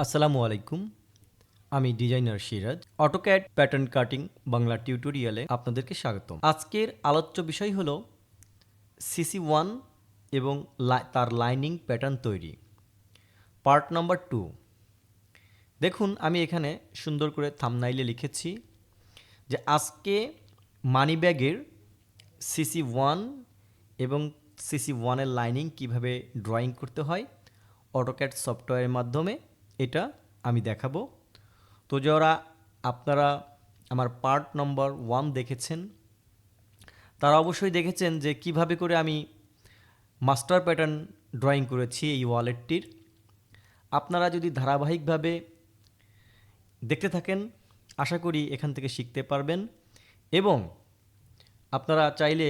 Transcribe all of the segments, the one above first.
আসসালামু আলাইকুম। আমি designer Siraj. AutoCAD pattern cutting Bangla টিউটোরিয়ালে আপনাদেরকে স্বাগতম। আজকের আলোচ্য বিষয় হলো সিসি ওয়ান এবং তার লাইনিং প্যাটার্ন তৈরি। পার্ট নাম্বার টু দেখুন, আমি এখানে সুন্দর করে থামনাইলে লিখেছি যে আজকে মানি ব্যাগের সিসি ওয়ান এবং সিসি ওয়ানের লাইনিং কীভাবে ড্রয়িং করতে হয় অটোক্যাড সফটওয়্যারের মাধ্যমে। এটা আমি দেখাবো। তো যারা আপনারা আমার পার্ট নম্বর ওয়ান দেখেছেন, তারা অবশ্যই দেখেছেন যে কীভাবে করে আমি মাস্টার প্যাটার্ন ড্রয়িং করেছি এই ওয়ালেটটির আপনারা যদি ধারাবাহিকভাবে দেখতে থাকেন, আশা করি এখান থেকে শিখতে পারবেন এবং আপনারা চাইলে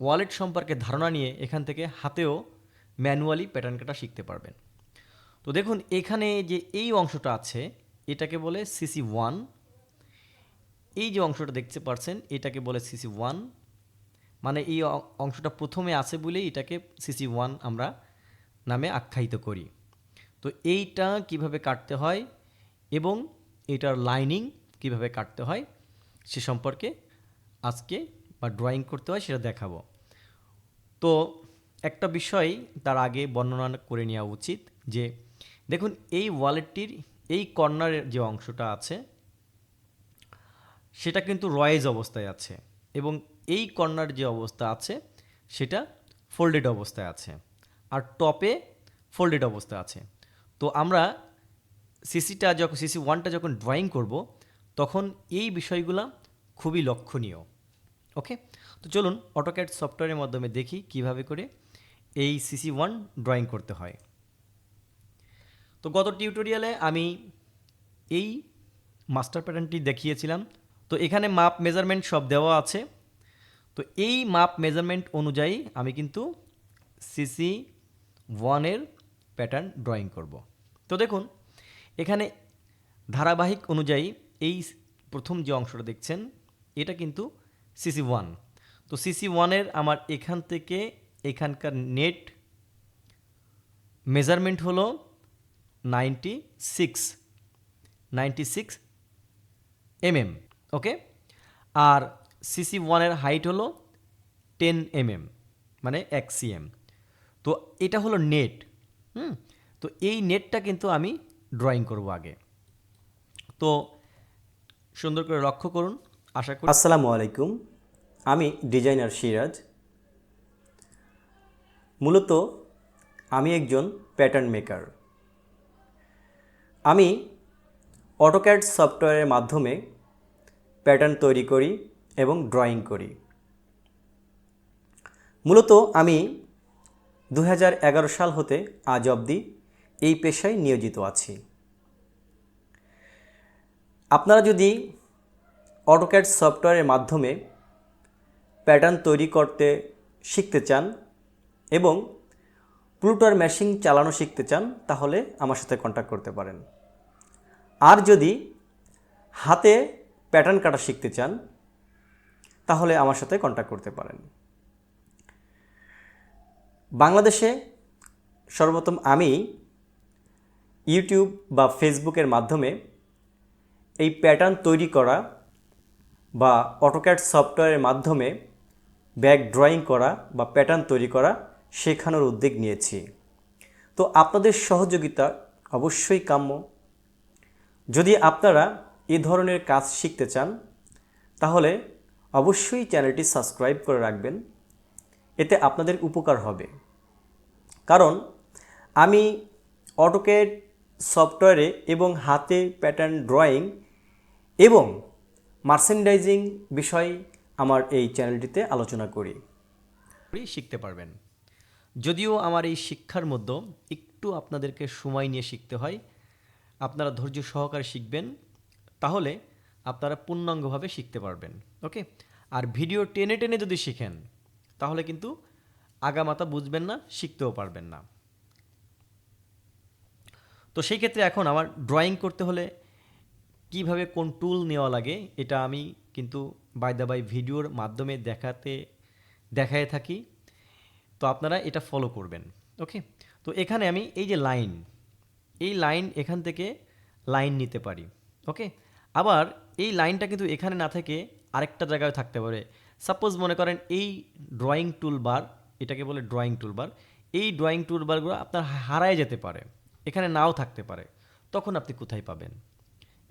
ওয়ালেট সম্পর্কে ধারণা নিয়ে এখান থেকে হাতেও ম্যানুয়ালি প্যাটার্ন কাটা শিখতে পারবেন। তো দেখুন, এখানে যে এই অংশটা আছে, এটাকে বলে সিসি ওয়ান এই যে অংশটা দেখতে পাচ্ছেন এটাকে বলে সিসি ওয়ান মানে এই অংশটা প্রথমে আছে বলেই এটাকে সিসি ওয়ান আমরা নামে আখ্যায়িত করি। তো এইটা কীভাবে কাটতে হয় এবং এটার লাইনিং কীভাবে কাটতে হয় সে সম্পর্কে আজকে বা ড্রয়িং করতে হয় সেটা দেখাবো। তো একটা বিষয় তার আগে বর্ণনা করে নেওয়া উচিত যে দেখুন, এই ওয়ালেটটির এই কর্নারের যে অংশটা আছে, সেটা কিন্তু রয়েজ অবস্থায় আছে এবং এই কর্নার যে অবস্থা আছে, সেটা ফোল্ডেড অবস্থায় আছে আর টপে ফোল্ডেড অবস্থা আছে। তো আমরা সিসিটা যখন সিসি ওয়ানটা যখন ড্রয়িং করব, তখন এই বিষয়গুলো খুবই লক্ষণীয়। ওকে তো চলুন অটোক্যাড সফটওয়্যারের মাধ্যমে দেখি কীভাবে করে এই সিসি ওয়ান ড্রয়িং করতে হয়। তো গত টিউটোরিয়ালে আমি এই মাস্টার প্যাটার্নটি দেখিয়েছিলাম। তো এখানে মাপ মেজারমেন্ট সব দেওয়া আছে। তো এই মাপ মেজারমেন্ট অনুযায়ী আমি কিন্তু সিসি ওয়ানের প্যাটার্ন ড্রয়িং করব। তো দেখুন, এখানে ধারাবাহিক অনুযায়ী এই প্রথম যে অংশটা দেখছেন, এটা কিন্তু সিসি ওয়ান তো সিসি ওয়ানের আমার এখান থেকে এখানকার নেট মেজারমেন্ট হলো ninety six ninety six mm okay আর সিসি ওয়ানের হাইট হলো টেন এমএম মানে এক সিএম তো এটা হলো নেট হুম? তো এই নেটটা কিন্তু আমি ড্রয়িং করব আগে। তো সুন্দর করে লক্ষ্য করুন, আশা করি আসসালামু আলাইকুম, আমি ডিজাইনার সিরাজ। মূলত আমি একজন প্যাটার্ন মেকার আমি অটোক্যাড সফটওয়্যারের মাধ্যমে প্যাটার্ন তৈরি করি এবং ড্রয়িং করি। মূলত আমি দু হাজার এগারো সাল হতে আজ অবধি এই পেশায় নিয়োজিত আছি। আপনারা যদি অটোক্যাড সফটওয়্যারের মাধ্যমে প্যাটার্ন তৈরি করতে শিখতে চান এবং প্লুটার মেশিন চালানো শিখতে চান, তাহলে আমার সাথে কন্ট্যাক্ট করতে পারেন। আর যদি হাতে প্যাটার্ন কাটা শিখতে চান, তাহলে আমার সাথে কন্ট্যাক্ট করতে পারেন। বাংলাদেশে সর্বপ্রথম আমি ইউটিউব বা ফেসবুকের মাধ্যমে এই প্যাটার্ন তৈরি করা বা অটোক্যাড সফটওয়্যারের মাধ্যমে ব্যাগ ড্রয়িং করা বা প্যাটার্ন তৈরি করা শেখানোর উদ্যোগ নিয়েছি। তো আপনাদের সহযোগিতা অবশ্যই কাম্য। যদি আপনারা এ ধরনের কাজ শিখতে চান, তাহলে অবশ্যই চ্যানেলটি সাবস্ক্রাইব করে রাখবেন। এতে আপনাদের উপকার হবে। কারণ আমি অটোক্যাড সফটওয়্যারে এবং হাতে প্যাটার্ন ড্রয়িং এবং মার্চেন্ডাইজিং বিষয় আমার এই চ্যানেলটিতে আলোচনা করি। শিখতে পারবেন। যদিও আমার এই শিক্ষার মধ্যে একটু আপনাদেরকে সময় নিয়ে শিখতে হয়, আপনারা ধৈর্য সহকারে শিখবেন, তাহলে আপনারা পূর্ণাঙ্গভাবে শিখতে পারবেন, ওকে? আর ভিডিও টেনে টেনে যদি শিখেন, তাহলে কিন্তু আগামাতা বুঝবেন না, শিখতেও পারবেন না। তো সেই ক্ষেত্রে এখন আমার ড্রয়িং করতে হলে কীভাবে কোন টুল নেওয়া লাগে, এটা আমি কিন্তু বাই দ্য বাই ভিডিওর মাধ্যমে দেখাতে, দেখায় থাকি। তো আপনারা এটা ফলো করবেন ওকে তো এখানে আমি এই যে লাইন এই লাইন এখান থেকে লাইন নিতে পারি ওকে আবার এই লাইনটা কিন্তু এখানে না থেকে আরেকটা জায়গায় থাকতে পারে। সাপোজ মনে করেন এই ড্রয়িং টুল বার এটাকে বলে ড্রয়িং টুল বার এই ড্রয়িং টুল বারগুলো আপনার হারায় যেতে পারে, এখানে নাও থাকতে পারে, তখন আপনি কোথায় পাবেন?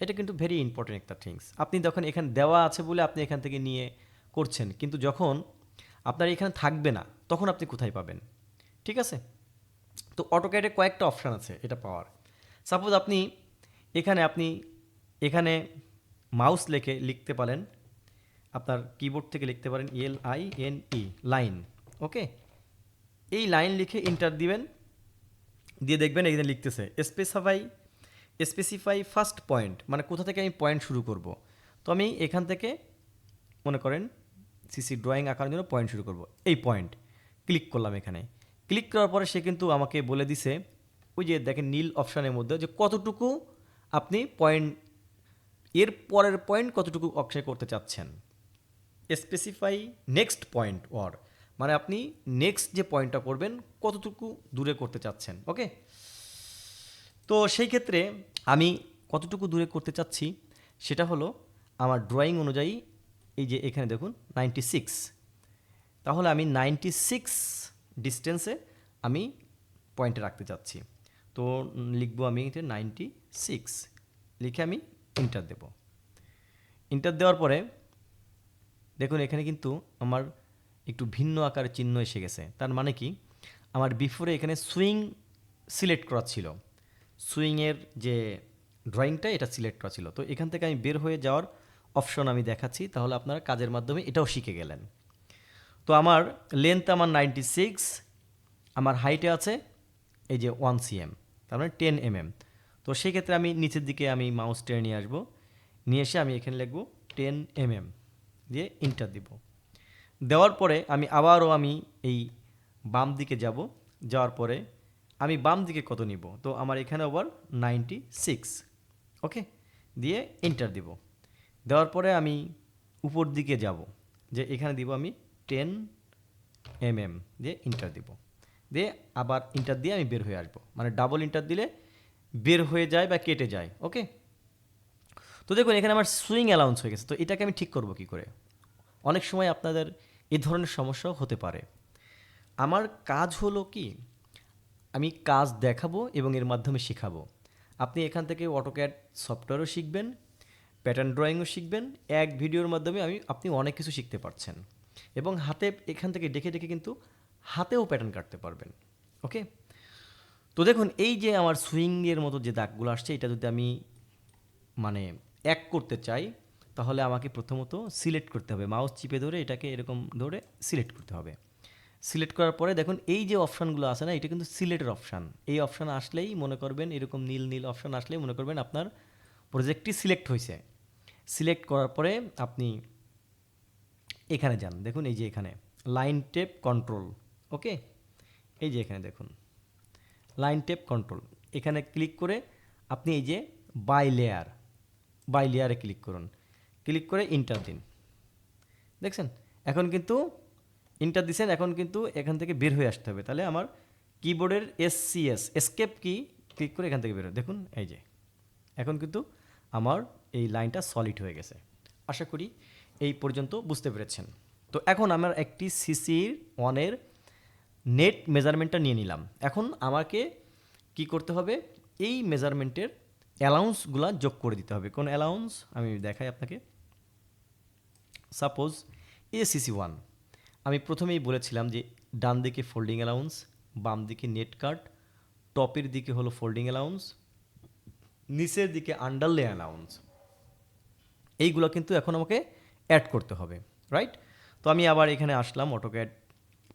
এটা কিন্তু ভেরি ইম্পর্টেন্ট একটা থিংস আপনি যখন এখানে দেওয়া আছে বলে আপনি এখান থেকে নিয়ে করছেন, কিন্তু যখন আপনার এখানে থাকবে না তখন আপনি কোথায় পাবেন? ঠিক আছে? তো অটোক্যাডে কয়েকটা অপশান আছে এটা পাওয়ার। সাপোজ আপনি এখানে আপনি এখানে মাউস লেখে লিখতে পারেন, আপনার কিবোর্ড থেকে লিখতে পারেন L I N E line okay এই লাইন লিখে ইন্টার দিবেন, দিয়ে দেখবেন এখানে লিখতেছে স্পেসিফাই স্পেসিফাই ফার্স্ট পয়েন্ট মানে কোথা থেকে আমি পয়েন্ট শুরু করব? তো আমি এখান থেকে মনে করেন সিসি ড্রয়িং আঁকার জন্য পয়েন্ট শুরু করব। এই পয়েন্ট ক্লিক করলাম এখানে। ক্লিক করার পরে সে কিন্তু আমাকে বলে দিছে, ওই যে দেখেন নীল অপশানের মধ্যে যে কতটুকু আপনি পয়েন্ট, এর পরের পয়েন্ট কতটুকু অক্ষয় করতে চাচ্ছেন। স্পেসিফাই নেক্সট পয়েন্ট ওর মানে আপনি নেক্সট যে পয়েন্টটা করবেন, কতটুকু দূরে করতে চাচ্ছেন ওকে তো সেই ক্ষেত্রে আমি কতটুকু দূরে করতে চাচ্ছি, সেটা হলো আমার ড্রয়িং অনুযায়ী এই যে এখানে দেখুন নাইনটি সিক্স তাহলে আমি নাইনটি সিক্স ডিস্টেন্সে আমি পয়েন্টে রাখতে চাচ্ছি তো লিখব আমি এটা নাইনটি সিক্স লিখে আমি ইন্টার দেব। ইন্টার দেওয়ার পরে দেখুন, এখানে কিন্তু আমার একটু ভিন্ন আকারের চিহ্ন এসে গেছে। তার মানে কি? আমার বিফোরে এখানে সুইং সিলেক্ট করা ছিল। সুইংয়ের যে ড্রয়িংটা এটা সিলেক্ট করা ছিল। তো এখান থেকে আমি বের হয়ে যাওয়ার অপশন আমি দেখাচ্ছি। তাহলে আপনারা কাজের মাধ্যমে এটাও শিখে গেলেন। তো আমার লেন্থ আমার নাইনটি সিক্স আমার হাইটে আছে এই যে ওয়ান সিএম তার মানে টেন এমএম তো সেই ক্ষেত্রে আমি নিচের দিকে আমি মাউস টেনে নিয়ে আসব, নিয়ে এসে আমি এখানে লিখব টেন এমএম দিয়ে ইন্টার দিব। দেওয়ার পরে আমি আবারও আমি এই বাম দিকে যাব, যাওয়ার পরে আমি বাম দিকে কত নিব? তো আমার এখানে আবার নাইনটি সিক্স ওকে দিয়ে ইন্টার দিব। দেওয়ার পরে আমি উপর দিকে যাব, যে এখানে দিব আমি টেন এম এম দিয়ে ইন্টার দিব। দিয়ে আবার ইন্টার দিয়ে আমি বের হয়ে আসব। মানে ডাবল ইন্টার দিলে বের হয়ে যায় বা কেটে যায় ওকে তো দেখুন, এখানে আমার সুইং অ্যালাউন্স হয়ে গেছে। তো এটাকে আমি ঠিক করব কি করে? অনেক সময় আপনাদের এই ধরনের সমস্যাও হতে পারে। আমার কাজ হলো কি? আমি কাজ দেখাবো এবং এর মাধ্যমে শেখাবো। আপনি এখান থেকে অটোক্যাড সফটওয়্যারও শিখবেন প্যাটার্ন ড্রয়িংও শিখবেন, এক ভিডিওর মাধ্যমে আমি, আপনি অনেক কিছু শিখতে পারছেন। এবং হাতে এখান থেকে দেখে দেখে কিন্তু হাতেও প্যাটার্ন কাটতে পারবেন ওকে তো দেখুন, এই যে আমার সুইংয়ের মতো যে দাগগুলো আসছে, এটা যদি আমি মানে এক করতে চাই, তাহলে আমাকে প্রথমত সিলেক্ট করতে হবে। মাউস চিপে ধরে এটাকে এরকম ধরে সিলেক্ট করতে হবে। সিলেক্ট করার পরে দেখুন, এই যে অপশানগুলো আছে না, এটা কিন্তু সিলেটের অপশান এই অপশান আসলেই মনে করবেন, এরকম নীল নীল অপশান আসলেই মনে করবেন আপনার প্রজেক্টটি সিলেক্ট হয়েছে। সিলেক্ট করার পরে আপনি এখানে যান। দেখুন এই যে এখানে। লাইন টেপ কন্ট্রোল ওকে এই যে এখানে দেখুন। লাইন টেপ কন্ট্রোল এখানে ক্লিক করে আপনি এই যে বাই লেয়ার বাই লেয়ারে ক্লিক করুন। ক্লিক করে ইন্টার দিন। দেখছেন? এখন কিন্তু ইন্টার দিছেন, এখন কিন্তু এখান থেকে বের হয়ে আসতে হবে। তাহলে আমার কিবোর্ডের S C S escape key click করে এখান থেকে বের দেখুন এই যে। এখন কিন্তু আমার এই লাইনটা সলিড হয়ে গেছে। আশা করি এই পর্যন্ত বুঝতে পেরেছেন। তো এখন আমার একটি সিসির ওয়ানের নেট মেজারমেন্টটা নিয়ে নিলাম। এখন আমাকে কি করতে হবে? এই মেজারমেন্টের অ্যালাউন্সগুলো যোগ করে দিতে হবে। কোন অ্যালাউন্স আমি দেখাই আপনাকে। সাপোজ এসিসি ওয়ান আমি প্রথমেই বলেছিলাম যে ডান দিকে ফোল্ডিং অ্যালাউন্স বাম দিকে নেট কাট টপের দিকে হলো ফোল্ডিং অ্যালাউন্স নিচের দিকে আন্ডারলে অ্যালাউন্স এইগুলো কিন্তু এখন আমাকে অ্যাড করতে হবে রাইট তো আমি আবার এখানে আসলাম অটোক্যাড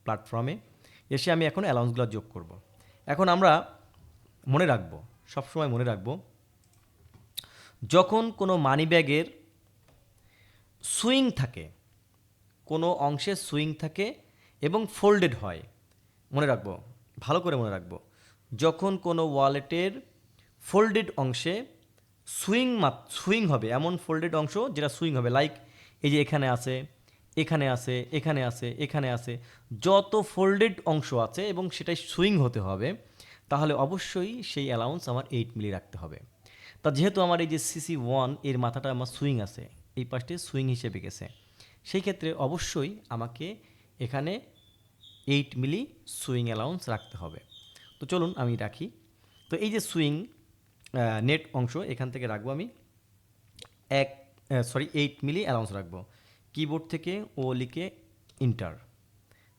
প্ল্যাটফর্মে এসে আমি এখন অ্যালাউন্সগুলো যোগ করব। এখন আমরা মনে রাখব, সবসময় মনে রাখব, যখন কোনো মানি ব্যাগের সুইং থাকে, কোনো অংশে সুইং থাকে এবং ফোল্ডেড হয়, মনে রাখব, ভালো করে মনে রাখব, যখন কোনো ওয়ালেটের ফোল্ডেড অংশে সুইং মাত সুইং হবে, এমন ফোল্ডেড অংশ যেটা সুইং হবে লাইক এই যে এখানে আছে এখানে আছে এখানে আছে এখানে আছে, যত ফোল্ডেড অংশ আছে এবং সেটাই সুইং হতে হবে, তাহলে অবশ্যই সেই অ্যালাউন্স আমার এইট মিলি রাখতে হবে। তা যেহেতু আমার এই যে সিসি ওয়ানের মাথাটা আমার সুইং আছে, এই পাশটি সুইং হিসেবে গেছে, সেই ক্ষেত্রে অবশ্যই আমাকে এখানে এইট মিলি সুইং অ্যালাউন্স রাখতে হবে। তো চলুন আমি রাখি। তো এই যে সুইং নেট অংশ, এখান থেকে রাখব আমি, এক সরি এইট মিলি অ্যালাউন্স রাখব। কিবোর্ড থেকে ও লিখে ইন্টার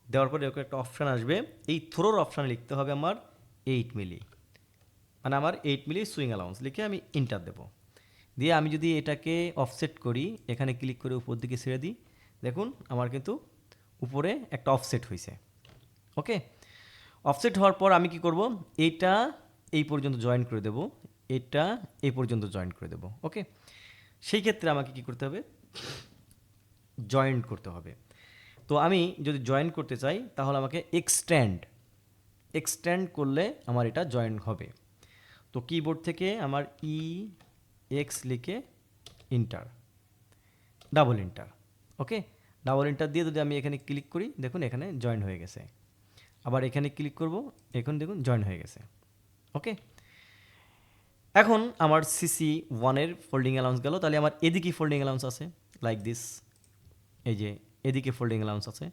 দেওয়ার পরে এরকম একটা অপশান আসবে। এই থ্রোর অপশানে লিখতে হবে আমার এইট মিলি মানে আমার এইট মিলি সুইং অ্যালাউন্স লিখে আমি ইন্টার দেবো। দিয়ে আমি যদি এটাকে অফসেট করি, এখানে ক্লিক করে উপর দিকে ছেড়ে দিই, দেখুন আমার কিন্তু উপরে একটা অফসেট হয়েছে ওকে? অফসেট হওয়ার পর আমি কি করব? এইটা এই পর্যন্ত জয়েন করে দেব। এটা এই পর্যন্ত জয়েন করে দেব। ওকে? সেই ক্ষেত্রে আমাকে কি করতে হবে? জয়েন্ট করতে হবে। তো আমি যদি জয়েন করতে চাই, তাহলে আমাকে এক্সট্যান্ড এক্সট্যান্ড করলে আমার এটা জয়েন হবে। তো কিবোর্ড থেকে আমার ই এক্স লিখে enter double enter okay double enter দিয়ে যদি আমি এখানে ক্লিক করি, দেখুন এখানে জয়েন হয়ে গেছে। আবার এখানে ক্লিক করব, এখন দেখুন জয়েন হয়ে গেছে ওকে এখন আমার সিসি ওয়ানের ফোল্ডিং অ্যালাউন্স গেল, তাহলে আমার এদিকে ফোল্ডিং অ্যালাউন্স আছে লাইক দিস এই যে এদিকে ফোল্ডিং অ্যালাউন্স আছে।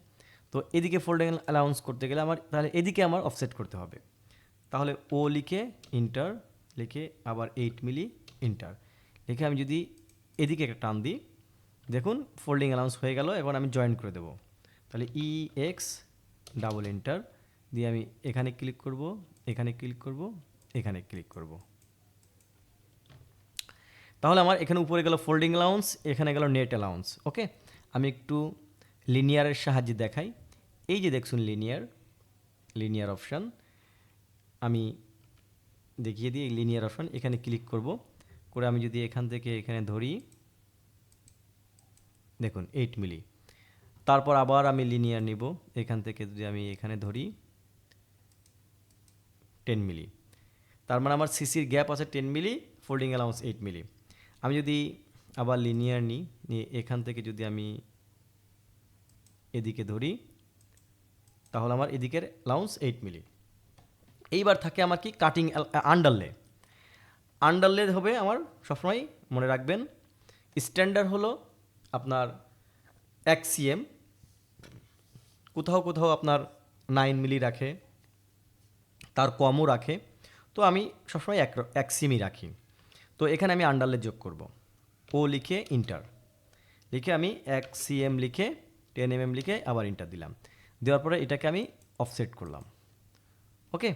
তো এদিকে ফোল্ডিং অ্যালাউন্স করতে গেলে আমার, তাহলে এদিকে আমার অফসেট করতে হবে। তাহলে ও লিখে ইন্টার লিখে আবার এইট মিলি ইন্টার লিখে আমি যদি এদিকে একটা টান দিই, দেখুন ফোল্ডিং অ্যালাউন্স হয়ে গেল, এখন আমি জয়েন করে দেবো। তাহলে ই এক্স ডাবল এন্টার দিয়ে আমি এখানে ক্লিক করব, এখানে ক্লিক করব, এখানে ক্লিক করব। তাহলে আমার এখানে উপরে গেল ফোল্ডিং অ্যালাউন্স এখানে গেল নেট অ্যালাউন্স ওকে আমি একটু লিনিয়ারের সাহায্যে দেখাই। এই যে দেখছুন লিনিয়ার লিনিয়ার অপশান আমি দেখিয়ে দিই লিনিয়ার অপশান এখানে ক্লিক করব। করে আমি যদি এখান থেকে এখানে ধরি, দেখুন এইট মিলি তারপর আবার আমি লিনিয়ার নিব, এখান থেকে যদি আমি এখানে ধরি টেন মিলি তার মানে আমার সিসির গ্যাপ আছে ten milli folding allowance eight milli আমি যদি আবার লিনিয়ার নিই, নিয়ে এখান থেকে যদি আমি এদিকে ধরি, তাহলে আমার এদিকের অ্যালাউন্স এইট মিলি এইবার থাকে আমার কি? কাটিং আন্ডারলে আন্ডারলে হবে আমার সবসময় মনে রাখবেন স্ট্যান্ডার্ড হলো আপনার এক সিএম কোথাও কোথাও আপনার নাইন মিলি রাখে, তার কমও রাখে, তো আমি সবসময় এক এক সিমই রাখি। তো এখানে আমি আন্ডারলে যোগ করব। ও লিখে ইন্টার লিখে আমি এক সিএম লিখে টেন এম লিখে আবার ইন্টার দিলাম। দেওয়ার পরে এটাকে আমি অফসেট করলাম। ওকে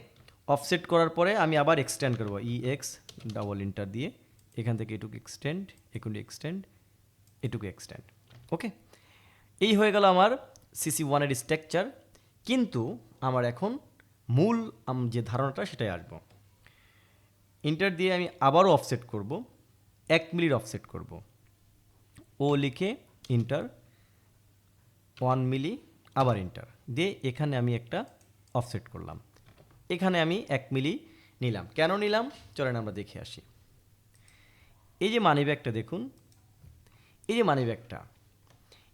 অফসেট করার পরে আমি আবার এক্সটেন্ড করব। ই এক্স ডাবল ইন্টার দিয়ে এখান থেকে এটুকু এক্সটেন্ড এটুকু এক্সটেন্ড এটুকু এক্সটেন্ড ওকে এই হয়ে গেল আমার সিসি ওয়ানের স্ট্রাকচার কিন্তু আমার এখন মূল যে ধারণাটা সেটাই আসব। ইন্টার দিয়ে আমি আবারও অফসেট করব। এক মিলির অফসেট করব। ও লিখে ইন্টার ওয়ান মিলি, আবার ইন্টার দিয়ে এখানে আমি একটা অফসেট করলাম। এখানে আমি এক মিলি নিলাম। কেন নিলাম? চলেন আমরা দেখে আসি। এই যে মানি ব্যাগটা দেখুন। এই যে মানি ব্যাগটা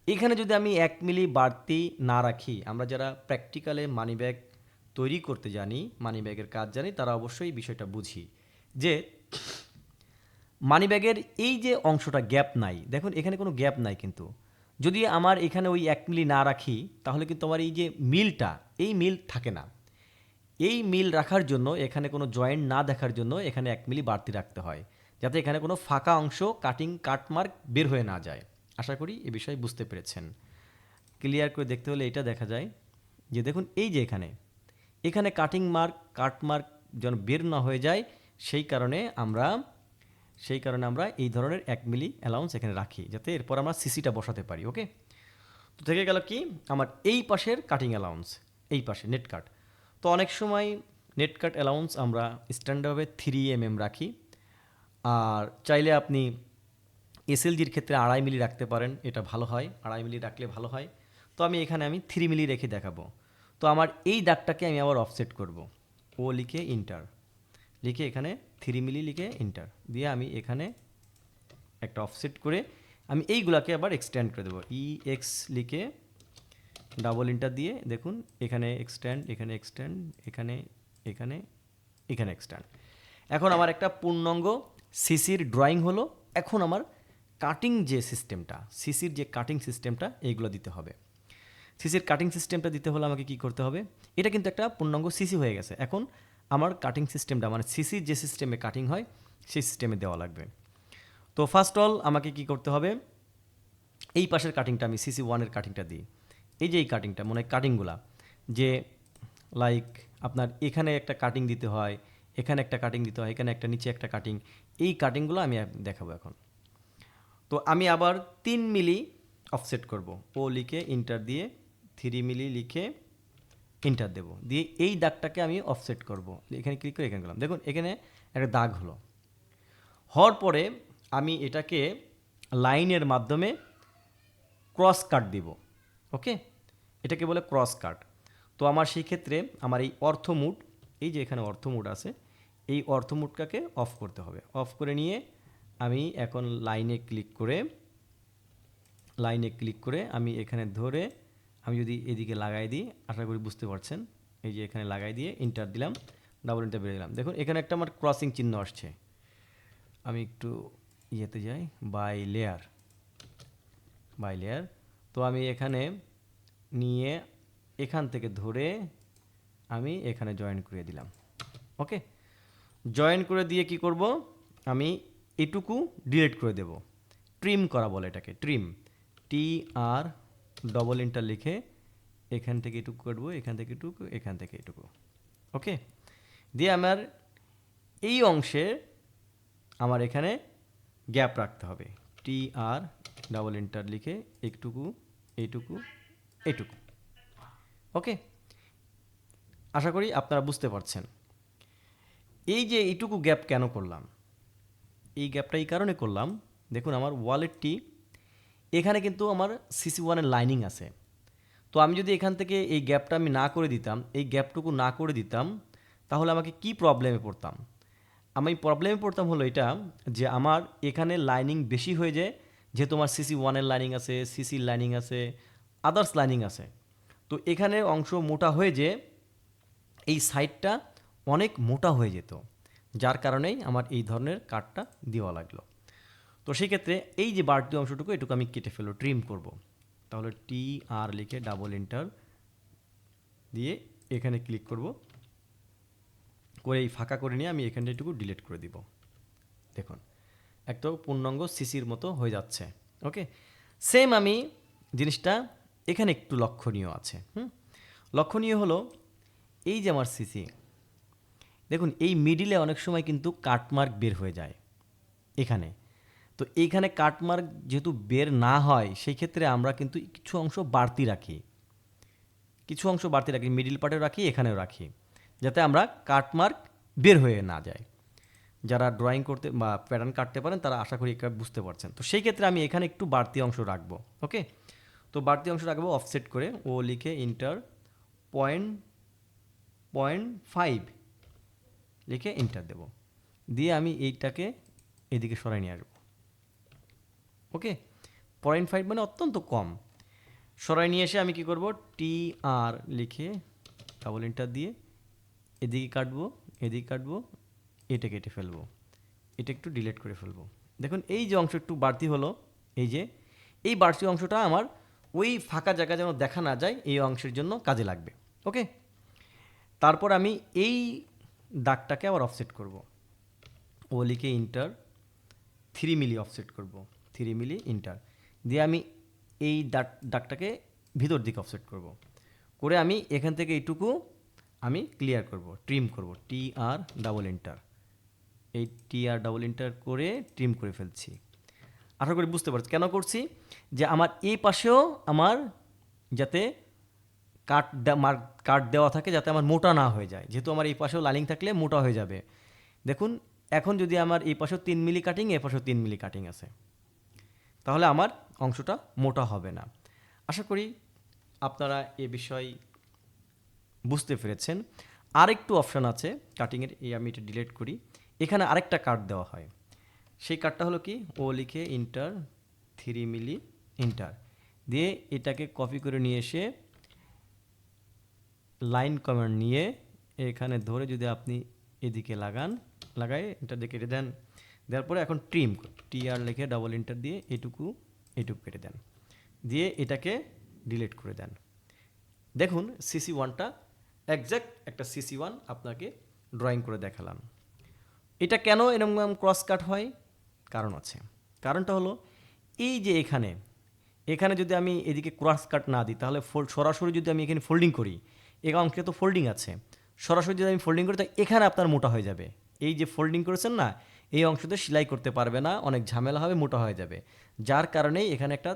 এখানে যদি আমি এক মিলি বাড়তি না রাখি, আমরা যারা প্র্যাকটিক্যালে মানি ব্যাগ তৈরি করতে জানি মানি ব্যাগের কাজ জানি, তারা অবশ্যই বিষয়টা বুঝি। যে মানিব্যাগের এই যে অংশটা গ্যাপ নাই, দেখুন এখানে কোনো গ্যাপ নাই কিন্তু। যদি আমার এখানে ওই এক মিলি না রাখি, তাহলে কিন্তু আমার এই যে মিলটা, এই মিল থাকে না। এই মিল রাখার জন্য, এখানে কোনো জয়েন্ট না দেখার জন্য এখানে এক মিলি বাড়তি রাখতে হয়, যাতে এখানে কোনো ফাঁকা অংশ, কাটিং কাটমার্ক বের হয়ে না যায়। আশা করি এ বিষয়ে বুঝতে পেরেছেন। ক্লিয়ার করে দেখতে হলে এটা দেখা যায় যে দেখুন এই যে এখানে এখানে কাটিং মার্ক কাটমার্ক যেন বের না হয়ে যায় সেই কারণে আমরা, সেই কারণে আমরা এই ধরনের এক মিলি অ্যালাউন্স এখানে রাখি, যাতে এরপর আমরা সিসিটা বসাতে পারি ওকে তো থেকে গেল কি? আমার এই পাশের কাটিং অ্যালাউন্স এই পাশে নেট কাট তো অনেক সময় নেট কাট অ্যালাউন্স আমরা স্ট্যান্ডার্ডভাবে থ্রি এম এম রাখি, আর চাইলে আপনি এসএলজির ক্ষেত্রে আড়াই মিলি রাখতে পারেন, এটা ভালো হয়, আড়াই মিলি রাখলে ভালো হয়। তো আমি এখানে আমি থ্রি মিলি রেখে দেখাবো। তো আমার এই দাগটাকে আমি আবার অফসেট করব। ও লিখে ইন্টার লিখে এখানে থ্রি মিলি লিখে ইন্টার দিয়ে আমি এখানে একটা অফসেট করে আমি এইগুলাকে আবার এক্সটেন্ড করে দেবো। ই এক্স লিখে ডাবল ইন্টার দিয়ে দেখুন, এখানে এক্সটেন্ড এখানে এক্সটেন্ড এখানে এখানে এখানে এক্সটার্ন এখন আমার একটা পূর্ণাঙ্গ সিসির ড্রয়িং হলো। এখন আমার কাটিং যে সিস্টেমটা সিসির যে কাটিং সিস্টেমটা এইগুলো দিতে হবে। সিসির কাটিং সিস্টেমটা দিতে হলে আমাকে কি করতে হবে? এটা কিন্তু একটা পূর্ণাঙ্গ সিসি হয়ে গেছে। এখন আমার কাটিং সিস্টেমটা মানে সিসির যে সিস্টেমে কাটিং হয়, সেই সিস্টেমে দেওয়া লাগবে। তো ফার্স্ট অল আমাকে কি করতে হবে? এই পাশের কাটিংটা আমি সিসি ওয়ানের কাটিংটা দিই। এই যে এই কাটিংটা মনে হয় কাটিংগুলা যে লাইক আপনার এখানে একটা কাটিং দিতে হয়, এখানে একটা কাটিং দিতে হয়, এখানে একটা নিচে একটা কাটিং এই কাটিংগুলো আমি দেখাবো এখন। তো আমি আবার তিন মিলি অফসেট করব। ও লিখে ইন্টার দিয়ে থ্রি মিলি লিখে ইন্টার দেব। দিয়ে এই দাগটাকে আমি অফসেট করব। এখানে ক্লিক করে এখানে গেলাম। দেখুন, এখানে একটা দাগ হলো। হওয়ার পরে আমি এটাকে লাইনের মাধ্যমে ক্রস কাট দিব। ওকে? এটাকে বলে ক্রস কাট তো আমার সেই ক্ষেত্রে আমার এই অর্থমুড এই যে এখানে অর্থমুড আছে, এই অর্থমুডটাকে অফ করতে হবে। অফ করে নিয়ে আমি এখন লাইনে ক্লিক করে লাইনে ক্লিক করে আমি এখানে ধরে আমি যদি এদিকে লাগাই দিই, আশা করি বুঝতে পারছেন। এই যে এখানে লাগাই দিয়ে ইন্টার দিলাম ডাবল ইন্টার বেরিয়ে দিলাম দেখুন, এখানে একটা আমার ক্রসিং চিহ্ন আসছে। আমি একটু ইয়েতে যাই বাই লেয়ার বাই লেয়ার তো আমি এখানে নিয়ে এখান থেকে ধরে আমি এখানে জয়েন করে দিলাম। ওকে জয়েন করে দিয়ে কি করব? আমি এটুকু ডিলিট করে দেব। ট্রিম করা বলে এটাকে trim T R double enter লিখে এখান থেকে এটুকু করব এখান থেকে এটুকু, এখান থেকে এটুকু। ওকে দিয়ে আমার এই অংশে আমার এখানে গ্যাপ রাখতে হবে। টি আর ডাবল ইন্টার লিখে একটুকু এইটুকু এইটুকু ওকে আশা করি আপনারা বুঝতে পারছেন। এই যে এইটুকু গ্যাপ কেন করলাম? এই গ্যাপটা এই কারণে করলাম, দেখুন আমার ওয়ালেটটি এখানে কিন্তু আমার সিসি ওয়ানের লাইনিং আছে। তো আমি যদি এখান থেকে এই গ্যাপটা আমি না করে দিতাম, এই গ্যাপটুকু না করে দিতাম, তাহলে আমাকে কি প্রবলেমে পড়তাম? আমি প্রবলেমে পড়তাম হলো এটা যে আমার এখানে লাইনিং বেশি হয়ে যায়, যেহেতু আমার সিসি ওয়ানের লাইনিং আছে সিসির লাইনিং আছে আদার্স লাইনিং আছে। তো এখানে অংশ মোটা হয়ে যে এই সাইডটা অনেক মোটা হয়ে যেত, যার কারণেই আমার এই ধরনের কাটটা দেওয়া লাগল। তো সেই ক্ষেত্রে এই যে বাড়তি অংশটুকু, এটুকু আমি কেটে ফেলব ট্রিম করব। তাহলে টি আর লিখে ডাবল এন্টার দিয়ে এখানে ক্লিক করব। করে এই ফাঁকা করে নিয়ে আমি এখানটা এটুকু ডিলিট করে দিব। দেখুন একটা পূর্ণাঙ্গ সিসির মতো হয়ে যাচ্ছে ওকে সেম আমি জিনিসটা এখানে একটু লক্ষণীয় আছে, হুম? লক্ষণীয় হলো এই যে আমার সিসি দেখুন, এই মিডিলে অনেক সময় কিন্তু কাটমার্ক বের হয়ে যায়, এখানে। তো এইখানে কাটমার্ক যেহেতু বের না হয় সেই ক্ষেত্রে আমরা কিন্তু কিছু অংশ বাড়তি রাখি। কিছু অংশ বাড়তি রাখি মিডিল পার্টেও রাখি, এখানেও রাখি, যাতে আমরা কাটমার্ক বের হয়ে না যায়। যারা ড্রয়িং করতে বা প্যাটার্ন কাটতে পারেন, তারা আশা করি এটা বুঝতে পারছেন। তো সেই ক্ষেত্রে আমি এখানে একটু বাড়তি অংশ রাখব ওকে তো বাড়তি অংশ রাখব অফসেট করে ও লিখে ইন্টার পয়েন্ট পয়েন্ট ফাইভ লিখে ইন্টার দেব। দিয়ে আমি এইটাকে এদিকে সরাই নিয়ে আসব। ওকে? পয়েন্ট ফাইভ মানে অত্যন্ত কম। সরাই নিয়ে এসে আমি কি করব? টি আর লিখে ডাবল ইন্টার দিয়ে এদিকে কাটবো এদিকে কাটবো এটা কেটে ফেলব। এটা একটু ডিলিট করে ফেলব। দেখুন, এই যে অংশ একটু বাড়তি হলো, এই যে, এই বাড়তি অংশটা আমার ওই ফাঁকা জায়গা যেন দেখা না যায়, এই অংশের জন্য কাজে লাগবে। ওকে? তারপর আমি এই দাগটাকে আবার অফসেট করব। ও লিখে ইন্টার থ্রি মিলি অফসেট করব। Three milli enter. দিয়ে আমি এই দাগ দাগটাকে ভিতর দিকে অফসেট করব। করে আমি এখান থেকে এইটুকু আমি ক্লিয়ার করব ট্রিম করব টি আর ডাবল ইন্টার এই টি আর ডাবল ইন্টার করে ট্রিম করে ফেলছি। আশা করি বুঝতে পারছি। কেন করছি? যে আমার এই পাশেও আমার যাতে কাট মার, কাট দেওয়া থাকে যাতে আমার মোটা না হয়ে যায়। যেহেতু আমার এই পাশেও লাইনিং থাকলে মোটা হয়ে যাবে। দেখুন, এখন যদি আমার এই পাশেও তিন মিলি কাটিং এ পাশেও তিন মিলি কাটিং আছে। তাহলে আমার অংশটা মোটা হবে না। আশা করি আপনারা এ বিষয় বুঝতে পেরেছেন। আরেকটু অপশান আছে কাটিংয়ের এই আমি এটা ডিলিট করি। এখানে আরেকটা কার্ড দেওয়া হয়। সেই কার্ডটা হলো কি? ও লিখে ইন্টার থ্রি মিলি ইন্টার দিয়ে এটাকে কপি করে নিয়ে এসে লাইন কমান্ড নিয়ে এখানে ধরে যদি আপনি এদিকে লাগান লাগাই এটা কেটে দেন। দেওয়ার পরে এখন ট্রিম টি আর লিখে ডাবল ইন্টার দিয়ে এটুকু এটুকু কেটে দেন। দিয়ে এটাকে ডিলিট করে দেন। দেখুন সিসি ওয়ানটা একজ্যাক্ট একটা সিসি ওয়ান আপনাকে ড্রয়িং করে দেখালাম। এটা কেন এরকম ক্রস কাট হয়? কারণ আছে। কারণটা হলো, এই যে এখানে এখানে যদি আমি এদিকে ক্রস কাট না দিই, তাহলে সরাসরি যদি আমি এখানে ফোল্ডিং করি এই অঙ্কে তো ফোল্ডিং আছে। সরাসরি যদি আমি ফোল্ডিং করি, তাহলে এখানে আপনার মোটা হয়ে যাবে। এই যে ফোল্ডিং করেছেন না এই অংশতে সেলাই করতে পারবে না, অনেক ঝামেলা হবে, মোটা হয়ে যাবে। যার কারণেই এখানে একটা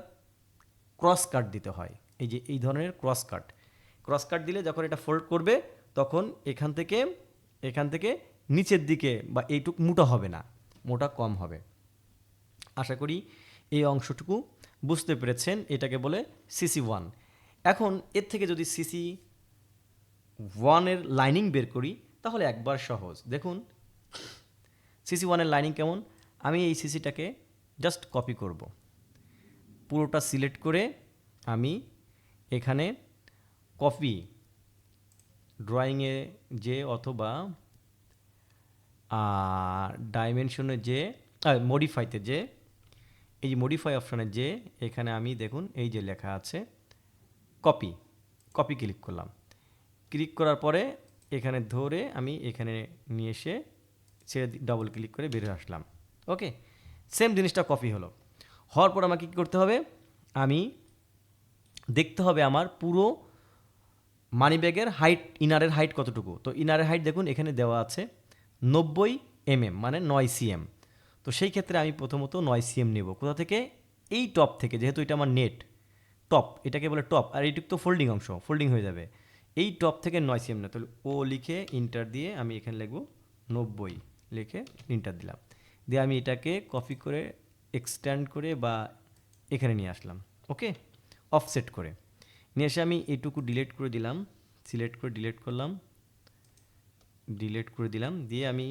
ক্রস কাট দিতে হয়। এই যে এই ধরনের ক্রস কাট ক্রস কাট দিলে যখন এটা ফোল্ড করবে, তখন এখান থেকে এখান থেকে নিচের দিকে বা এইটুক মোটা হবে না, মোটা কম হবে। আশা করি এই অংশটুকু বুঝতে পেরেছেন, এটাকে বলে সিসি ওয়ান এখন এর থেকে যদি সিসি ওয়ানের লাইনিং বের করি, তাহলে একবার সহজ। দেখুন সিসি ওয়ানের লাইনিং কেমন? আমি এই সিসিটাকে জাস্ট কপি করব। পুরোটা সিলেক্ট করে আমি এখানে কপি ড্রয়িংয়ে যে অথবা ডাইমেনশনে যে মডিফাইতে যে, এই যে মডিফাই অপশানে যে, এখানে আমি দেখুন এই যে লেখা আছে কপি কপি ক্লিক করলাম। ক্লিক করার পরে এখানে ধরে আমি এখানে নিয়ে এসে ছেড়ে ডবল ক্লিক করে বেরিয়ে আসলাম। ওকে সেম জিনিসটা কপি হলো। হওয়ার পর আমাকে কী করতে হবে? আমি দেখতে হবে আমার পুরো মানি ব্যাগের হাইট ইনারের হাইট কতটুকু? তো ইনারের হাইট দেখুন, এখানে দেওয়া আছে নব্বই এম এম মানে নয় সিএম তো সেই ক্ষেত্রে আমি প্রথমত নয় সিএম নেব। কোথা থেকে? এই টপ থেকে, যেহেতু এটা আমার নেট টপ এটাকে বলে টপ আর এইটুকু তো ফোল্ডিং অংশ ফোল্ডিং হয়ে যাবে। এই টপ থেকে নয় সিএম না তাহলে ও লিখে ইন্টার দিয়ে আমি এখানে লিখব নব্বই। লিখে ইন্টার দিলাম। দিয়ে আমি এটাকে কপি করে এক্সট্যান্ড করে বা এখানে নিয়ে আসলাম ওকে অফসেট করে। নিয়ে এসে আমি এইটুকু ডিলিট করে দিলাম সিলেক্ট করে ডিলিট করলাম ডিলিট করে দিলাম, দিয়ে আমি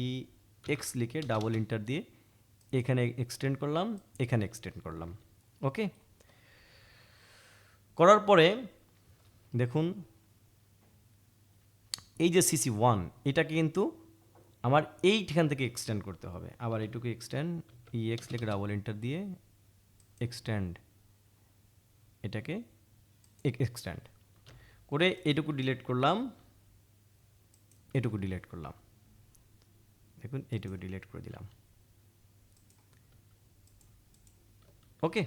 ই এক্স লিখে ডাবল ইন্টার দিয়ে এখানে এক্সটেন্ড করলাম, এখানে এক্সটেন্ড করলাম ওকে করার পরে দেখুন, এই যে সিসি ওয়ান এটাকে কিন্তু আমার এইখান থেকে এক্সটেন্ড করতে হবে। আবার এইটুকু এক্সটেন্ড ই এক্স লিখে ডাবল ইন্টার দিয়ে এক্সটেন্ড এটাকে এক্সটেন্ড করে এটুকু ডিলেট করলাম, এটুকু ডিলেট করলাম। দেখুন এইটুকু ডিলেট করে দিলাম। ওকে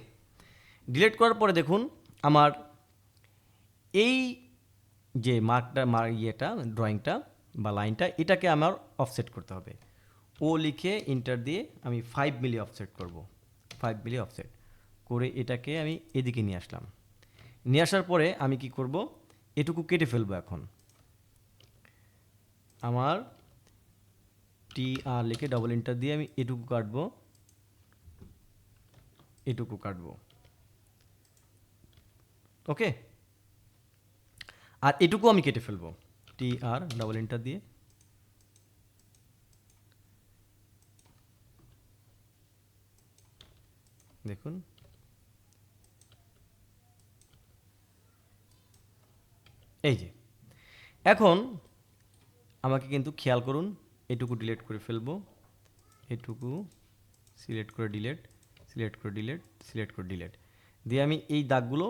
ডিলিট করার পরে দেখুন, আমার এই যে মার্কটা মার ইয়েটা ড্রয়িংটা বা লাইনটা, এটাকে আমার অফসেট করতে হবে। ও লিখে ইন্টার দিয়ে আমি ফাইভ মিলি অফসেট করব। ফাইভ মিলি অফসেট করে এটাকে আমি এদিকে নিয়ে আসলাম। নিয়ে আসার পরে আমি কি করব? এটুকু কেটে ফেলব এখন। আমার টি আর লিখে ডবল ইন্টার দিয়ে আমি এটুকু কাটবো। এটুকু কাটবো। ওকে আর এটুকু আমি কেটে ফেলব। টি আর ডবল ইন্টার দিয়ে। দেখুন। এই যে। এখন আমাকে কিন্তু খেয়াল করুন, এটুকু ডিলিট করে ফেলব। এটুকু সিলেক্ট করে ডিলেট সিলেক্ট করে ডিলেট সিলেক্ট করে ডিলেট দিয়ে আমি এই দাগগুলো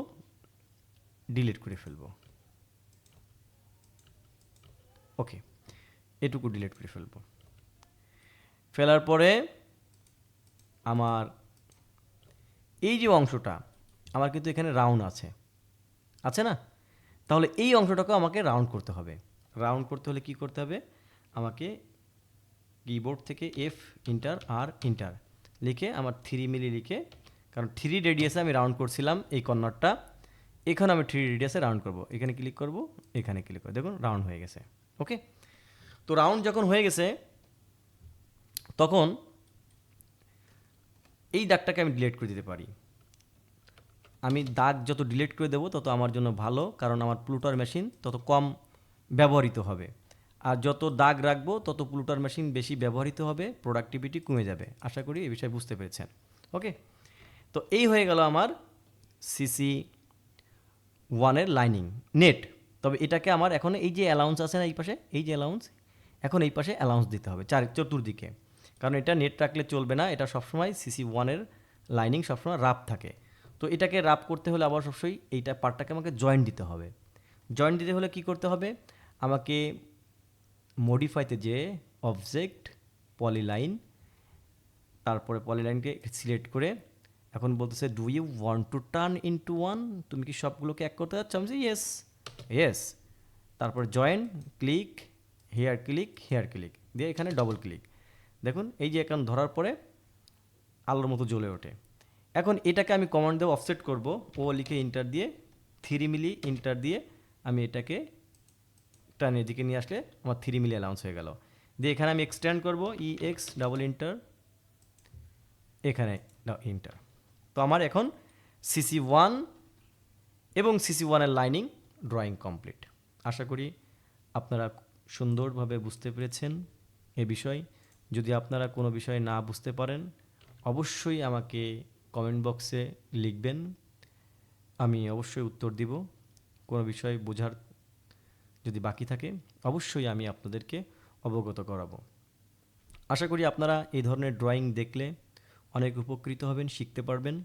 ডিলিট করে ফেলব। ওকে, এটুকু ডিলিট করে ফেলব। ফেলার পরে আমার এই যে অংশটা, আমার কিন্তু এখানে রাউন্ড আছে। আছে না? তাহলে এই অংশটাকে আমাকে রাউন্ড করতে হবে। রাউন্ড করতে হলে কি করতে হবে? আমাকে কিবোর্ড থেকে এফ ইন্টার আর ইন্টার লিখে আমার থ্রি মিলি লিখে, কারণ থ্রি রেডিয়াসে আমি রাউন্ড করছিলাম এই কর্নারটা, এখানে আমি থ্রি রেডিয়াসে রাউন্ড করব। এখানে ক্লিক করব, এখানে ক্লিক করব। দেখুন রাউন্ড হয়ে গেছে। ওকে? তো রাউন্ড যখন হয়ে গেছে, তখন এই দাগটাকে আমি ডিলিট করে দিতে পারি। আমি দাগ যত ডিলিট করে দেবো, তত আমার জন্য ভালো, কারণ আমার প্লুটার মেশিন তত কম ব্যবহৃত হবে। আর যত দাগ রাখব, তত প্লুটার মেশিন বেশি ব্যবহৃত হবে, প্রোডাক্টিভিটি কমে যাবে। আশা করি এই বিষয়ে বুঝতে পেরেছেন। ওকে? তো এই হয়ে গেল আমার সিসি ওয়ানের লাইনিং নেট তবে এটাকে আমার এখন এই যে অ্যালাউন্স আছে না এই পাশে, এই যে অ্যালাউন্স এখন এই পাশে অ্যালাউন্স দিতে হবে চার, চতুর্দিকে। কারণ এটা নেট রাখলে চলবে না, এটা সবসময় সিসি ওয়ানের লাইনিং সবসময় রাপ থাকে। তো এটাকে রাপ করতে হলে আবার সবসময় এইটা পার্টটাকে আমাকে জয়েন্ট দিতে হবে। জয়েন্ট দিতে হলে কি করতে হবে? আমাকে মডিফাইতে যে অবজেক্ট পলিলাইন তারপরে পলিলাইনকে সিলেক্ট করে এখন বলতেছে do you want to turn into one তুমি কি সবগুলোকে এক করতে চাচ্ছ? আমি ইয়েস ইয়েস তারপর join click here click here click দিয়ে এখানে ডবল ক্লিক দেখুন, এই যে এখন ধরার পরে আলোর মতো জ্বলে ওঠে। এখন এটাকে আমি কমান্ড দিয়ে অফসেট করব। ও লিখে ইন্টার দিয়ে থ্রি মিলি ইন্টার দিয়ে আমি এটাকে টান এদিকে নিয়ে আসলে আমার থ্রি মিলি অ্যালাউন্স হয়ে গেল। দিয়ে এখানে আমি এক্সটেন্ড করব ই এক্স ডাবল ইন্টার এখানে ইন্টার তো আমার এখন সিসি ওয়ান এবং সিসি ওয়ানের লাইনিং ড্রয়িং কমপ্লিট আশা করি আপনারা সুন্দরভাবে বুঝতে পেরেছেন এ বিষয়। যদি আপনারা কোনো বিষয় না বুঝতে পারেন, অবশ্যই আমাকে কমেন্ট বক্সে লিখবেন। আমি অবশ্যই উত্তর দিব। কোনো বিষয় বোঝার যদি বাকি থাকে, অবশ্যই আমি আপনাদেরকে অবগত করাবো। আশা করি আপনারা এই ধরনের ড্রয়িং দেখলে অনেক উপকৃত হবেন, শিখতে পারবেন।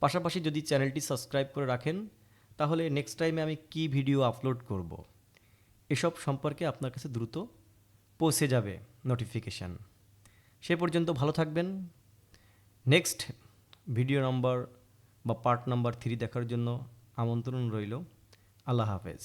পাশাপাশি যদি চ্যানেলটি সাবস্ক্রাইব করে রাখেন তাহলে নেক্সট টাইমে আমি কি ভিডিও আপলোড করব? এসব সম্পর্কে আপনার কাছে দ্রুত পৌঁছে যাবে নোটিফিকেশান সে পর্যন্ত ভালো থাকবেন। নেক্সট ভিডিও নম্বর বা পার্ট নাম্বার থ্রি দেখার জন্য আমন্ত্রণ রইল। আল্লাহ হাফেজ।